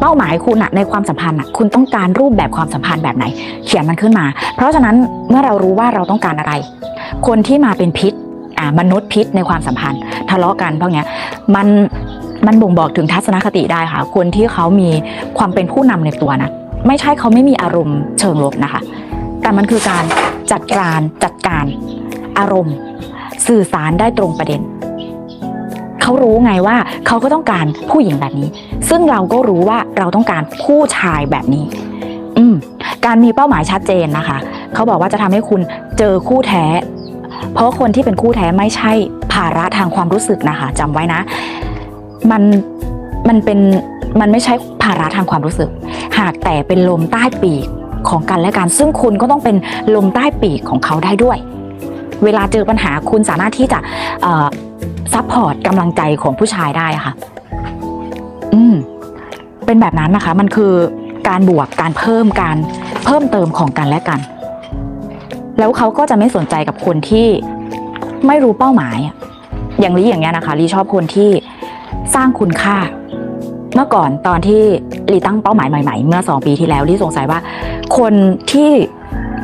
เป้าหมายคุณอะในความสัมพันธ์อะคุณต้องการรูปแบบความสัมพันธ์แบบไหน เขียนมันขึ้นมา เพราะฉะนั้นเมื่อเรารู้ว่าเราต้องการอะไร คนที่มาเป็นพิษอ่ามนุษย์พิษในความสัมพันธ์ ทะเลาะกันพวกเนี้ยมันมันบ่งบอกถึงทัศนคติได้ค่ะ คนที่เขามีความเป็นผู้นำในตัวนะไม่ใช่เขาไม่มีอารมณ์เชิงลบนะคะ แต่มันคือการจัดการจัดการอารมณ์ สื่อสารได้ตรงประเด็น เขารู้ไงว่าเขาก็ต้องการผู้หญิงแบบนี้ ซึ่งเราก็รู้ว่าเราต้องการผู้ชายแบบนี้ อืมการมีเป้าหมายชัดเจนนะคะ เขาบอกว่าจะทำให้คุณเจอคู่แท้ เพราะคนที่เป็นคู่แท้ไม่ใช่ภาระทางความรู้สึกนะคะจำไว้นะ มันมันเป็นมันไม่ใช่ภาระทางความรู้สึก หากแต่เป็นลมใต้ปีกของกันและกันซึ่งคุณก็ต้องเป็นลมใต้ปีกของเขาได้ด้วย เวลาเจอปัญหาคุณสามารถที่จะ ซัพพอร์ตกำลังใจของผู้ชายได้ค่ะ อืม เป็นแบบนั้นนะคะ มันคือการบวกการเพิ่มการเพิ่มเติมของกันและกัน แล้วเขาก็จะไม่สนใจกับคนที่ไม่รู้เป้าหมาย อย่างลีอย่างเงี้ยนะคะลีชอบคนที่สร้างคุณค่า เมื่อก่อนตอนที่ลีตั้งเป้าหมายใหม่ ๆ เมื่อสองปีที่แล้วลีสงสัยว่า คนที่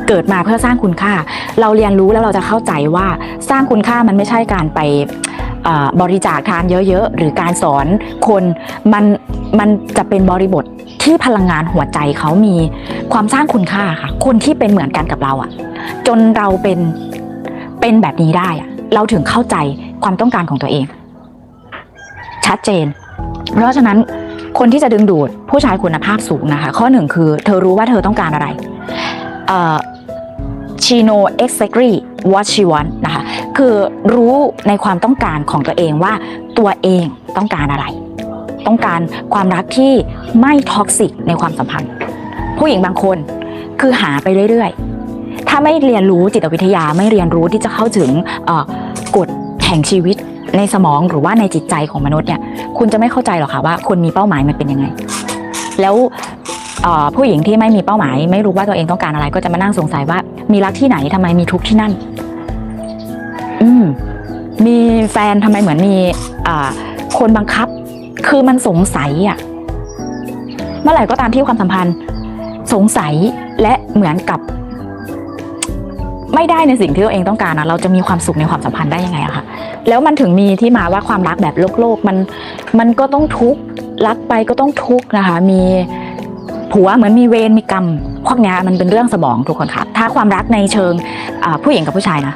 เกิดมาเพื่อสร้างคุณค่า เราเรียนรู้แล้วเราจะเข้าใจว่าสร้างคุณค่ามันไม่ใช่การไป บริจาคทานเยอะๆ หรือการสอนคนมันมันจะเป็นบริบทที่พลังงานหัวใจเขามีความสร้างคุณค่าค่ะ คนที่เป็นเหมือนกันกับเราอะจนเราเป็นเป็นแบบนี้ได้อะเราถึงเข้าใจความต้องการของตัวเอง ชัดเจน เพราะฉะนั้นคนที่จะดึงดูดผู้ชายคุณภาพสูงนะคะ ข้อหนึ่งคือเธอรู้ว่าเธอต้องการอะไรเอ่อ she know exactly what she want นะคะ คือรู้ในความต้องการของตัวเองว่าตัวเองต้องการอะไร ต้องการความรักที่ไม่ท็อกซิกในความสัมพันธ์ ผู้หญิงบางคนคือหาไปเรื่อยๆ ถ้าไม่เรียนรู้จิตวิทยาไม่เรียนรู้ที่จะเข้าถึงกฎแห่งชีวิตในสมองหรือว่าในจิตใจของมนุษย์เนี่ยคุณจะไม่เข้าใจหรอกค่ะว่าคนมีเป้าหมายมันเป็นยังไง แล้วผู้หญิงที่ไม่มีเป้าหมาย ไม่รู้ว่าตัวเองต้องการอะไร ก็จะมานั่งสงสัยว่ามีรักที่ไหนทำไมมีทุกข์ที่นั่น อืมมีแฟนทำไมเหมือนมี อ่า คนบังคับ คือมันสงสัยอะเมื่อไหร่ก็ตามที่ความสัมพันธ์ สงสัยและเหมือนกับ ไม่ได้ในสิ่งที่ตัวเองต้องการนะเราจะมีความสุขในความสัมพันธ์ได้ยังไงอะคะแล้วมันถึงมีที่มาว่าความรักแบบโลกโลกมัน มันก็ต้องทุกข์รักไปก็ต้องทุกข์นะคะ มีผัวเหมือนมีเวรมีกรรมพวกเนี้ยมันเป็นเรื่องสมองทุกคนค่ะถ้าความรักในเชิงผู้หญิงกับผู้ชายนะ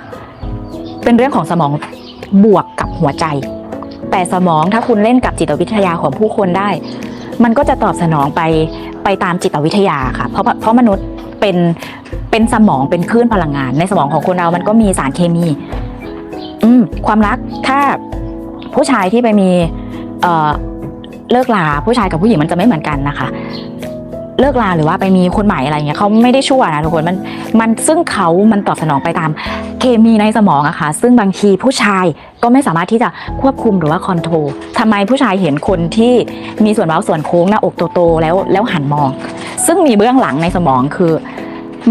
เป็นเรื่องของสมองบวกกับหัวใจ แต่สมองถ้าคุณเล่นกับจิตวิทยาของผู้คนได้ มันก็จะตอบสนองไปไปตามจิตวิทยาค่ะ เพราะเพราะมนุษย์เป็นเป็นสมองเป็นคลื่นพลังงาน ในสมองของคนเรามันก็มีสารเคมี อืมความรักถ้าผู้ชายที่ไปมีเอ่อเลิกลาผู้ชายกับผู้หญิงมันจะไม่เหมือนกันนะคะ เลิกลาหรือว่าไปมีคนใหม่อะไรเงี้ยเขาไม่ได้ชั่วนะทุกคนมันมันซึ่งเขามันตอบสนองไปตามเคมีในสมองอะค่ะซึ่งบางทีผู้ชายก็ไม่สามารถที่จะควบคุมหรือว่าคอนโทรลทำไมผู้ชายเห็นคนที่มีส่วนเว้าส่วนโค้งหน้าอกโตๆแล้วแล้วหันมอง ซึ่งมีเบื้องหลังในสมองคือ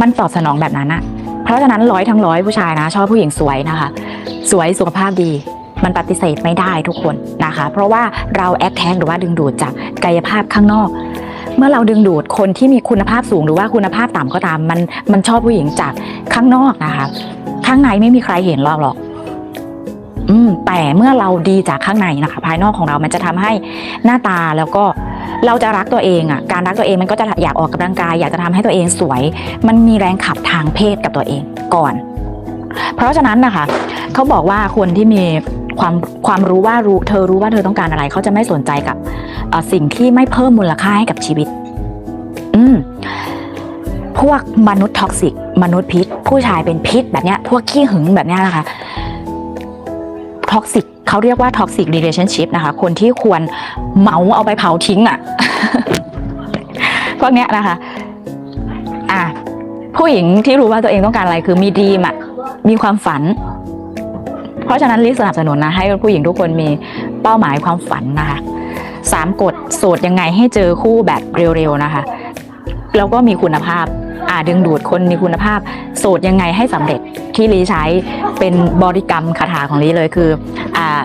มันตอบสนองแบบนั้นอะเพราะฉะนั้นร้อยทั้งร้อยผู้ชายนะ ชอบผู้หญิงสวยนะคะ สวยสุขภาพดีมันปฏิเสธไม่ได้ทุกคนนะคะ เพราะว่าเราแอคแท็กหรือว่าดึงดูดจากกายภาพข้างนอก เมื่อเราดึงดูดคนที่มีคุณภาพสูงหรือว่าคุณภาพต่ำก็ตาม มันมันชอบผู้หญิงจากข้างนอกนะคะ ข้างในไม่มีใครเห็นเราหรอก อืม แต่เมื่อเราดีจากข้างในนะคะ ภายนอกของเรามันจะทำให้หน้าตาแล้วก็เราจะรักตัวเองอะ การรักตัวเองมันก็จะอยากออกกำลังกาย อยากจะทำให้ตัวเองสวย มันมีแรงขับทางเพศกับตัวเองก่อน เพราะฉะนั้นนะคะ เขาบอกว่าคนที่มี ความความรู้ว่ารู้เธอรู้ว่าเธอต้องการอะไร เขาจะไม่สนใจกับสิ่งที่ไม่เพิ่มมูลค่าให้กับชีวิต อืมพวกมนุษย์ท็อกซิก มนุษย์พิษ ผู้ชายเป็นพิษแบบเนี้ย พวกขี้หึงแบบเนี้ยนะคะท็อกซิกเขาเรียกว่าท็อกซิก relationship นะคะ คนที่ควรเหมาเอาไปเผาทิ้งอะ่ะ พวกเนี้ยนะคะ อะผู้หญิงที่รู้ว่าตัวเองต้องการอะไรคือมีดีมอะ มีความฝัน เพราะฉะนั้นลิสนับสนุนนะให้ผู้หญิงทุกคนมีเป้าหมายความฝันนะคะสามกฎโสดยังไงให้เจอคู่แบบเร็วๆนะคะแล้วก็มีคุณภาพอ่าดึงดูดคนมีคุณภาพ โสดยังไงให้สำเร็จที่ลีใช้เป็นบริกรรมคาถาของลีเลยคืออ่า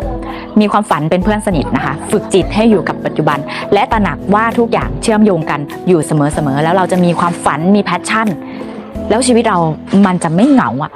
มีความฝันเป็นเพื่อนสนิทนะคะ ฝึกจิตให้อยู่กับปัจจุบัน และตระหนักว่าทุกอย่างเชื่อมโยงกันอยู่เสมอๆแล้วเราจะมีความฝันมีแพชชั่น แล้วชีวิตเรามันจะไม่เหงาอะ